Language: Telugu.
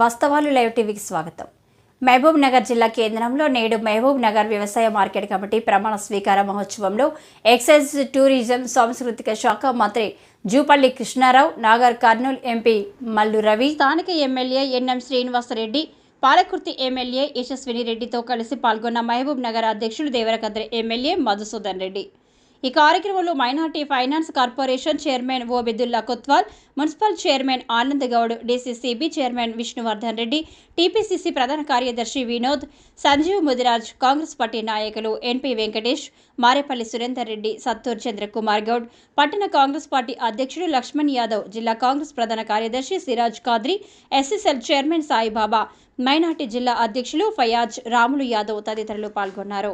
వాస్తవాలు లైవ్ టీవీకి స్వాగతం. మహబూబ్ నగర్ జిల్లా కేంద్రంలో నేడు మహబూబ్ నగర్ వ్యవసాయ మార్కెట్ కమిటీ ప్రమాణ స్వీకార మహోత్సవంలో ఎక్సైజ్ టూరిజం సాంస్కృతిక శాఖ మంత్రి జూపల్లి కృష్ణారావు నాగర్ కర్నూలు ఎంపీ మల్లు రవి స్థానిక MLA NM Srinivasareddy Palakurthi MLA Yashaswini రెడ్డితో కలిసి పాల్గొన్న మహబూబ్ నగర్ అధ్యక్షుడు దేవరకద్ర ఎమ్మెల్యే మధుసూదన్ రెడ్డి. ఈ కార్యక్రమంలో minority finance corporation chairman Obedullah Kotwal municipal chairman Anand Goud DCCB chairman Vishnuvardhan Reddy TPCC ప్రధాన కార్యదర్శి వినోద్ సంజీవ్ ముదిరాజ్ కాంగ్రెస్ పార్టీ నాయకులు ఎన్పి వెంకటేష్ మారేపల్లి సురేందర్ రెడ్డి సత్తూర్ చంద్రకుమార్ గౌడ్ పట్టణ కాంగ్రెస్ పార్టీ అధ్యక్షుడు లక్ష్మణ్ యాదవ్ జిల్లా కాంగ్రెస్ ప్రధాన కార్యదర్శి Siraj Qadri SSL chairman Saibaba minority జిల్లా అధ్యక్షులు ఫయాజ్ రాములు యాదవ్ తదితరులు పాల్గొన్నారు.